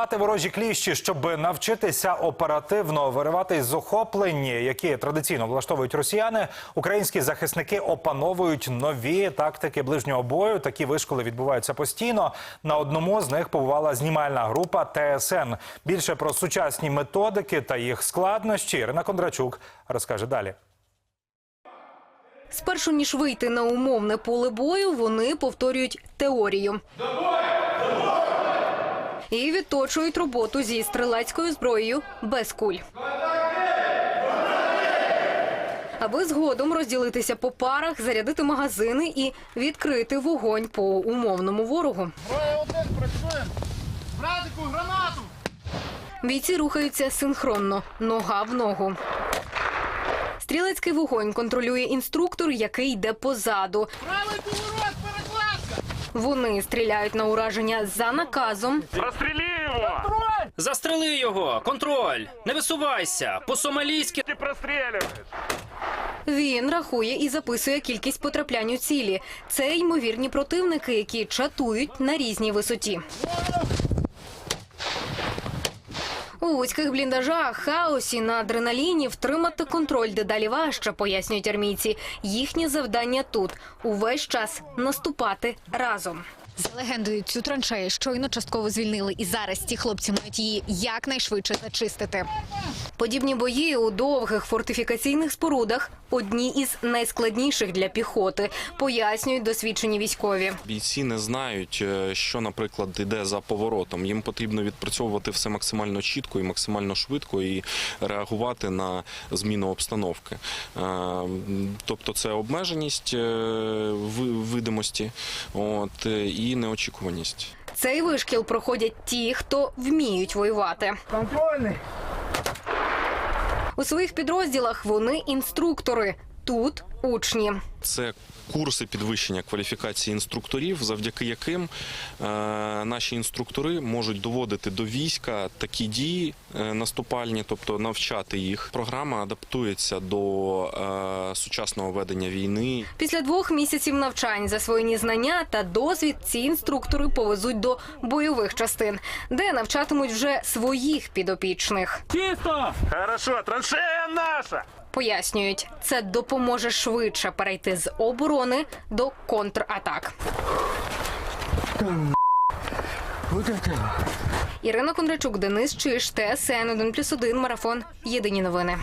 Розірвати ворожі кліщі, щоб навчитися оперативно виривати з охоплень, які традиційно влаштовують росіяни. Українські захисники опановують нові тактики ближнього бою. Такі вишколи відбуваються постійно. На одному з них побувала знімальна група ТСН. Більше про сучасні методики та їх складнощі Ірина Кондрачук розкаже далі. Спершу ніж вийти на умовне поле бою, вони повторюють теорію. І відточують роботу зі стрілецькою зброєю без куль. Аби згодом розділитися по парах, зарядити магазини і відкрити вогонь по умовному ворогу. Один працюємо. Братику, гранату! Бійці рухаються синхронно, нога в ногу. Стрілецький вогонь контролює інструктор, який йде позаду. Правий поворот! Вони стріляють на ураження за наказом. Розстріли його! Застрели його! Контроль! Не висувайся! По-сомалійськи Ти прострілюєш! Він рахує і записує кількість потраплянь у цілі. Це ймовірні противники, які чатують на різній висоті. У вузьких бліндажах, хаосі на адреналіні втримати контроль дедалі важче, пояснюють армійці. Їхнє завдання тут увесь час наступати разом. За легендою, цю траншею щойно частково звільнили, і зараз ті хлопці мають її якнайшвидше зачистити. Подібні бої у довгих фортифікаційних спорудах одні із найскладніших для піхоти, пояснюють досвідчені військові. Бійці не знають, е, що, наприклад, йде за поворотом. Їм потрібно відпрацьовувати все максимально чітко і максимально швидко і реагувати на зміну обстановки. Е, Тобто, це обмеженість е, видимості, от і неочікуваність. Цей вишкіл проходять ті, хто вміють воювати. Контрольний! У своїх підрозділах вони інструктори. Тут учні. Це курси підвищення кваліфікації інструкторів, завдяки яким е, наші інструктори можуть доводити до війська такі дії е, наступальні, тобто навчати їх. Програма адаптується до е, сучасного ведення війни. Після двох місяців навчань засвоєні знання та досвід ці інструктори повезуть до бойових частин, де навчатимуть вже своїх підопічних. Хорошо, траншея наша! Пояснюють, це допоможе швидше перейти з оборони до контратак. Ірина Кондрачук, Денис Чиш, ТСН 1+,1, Марафон. Єдині новини.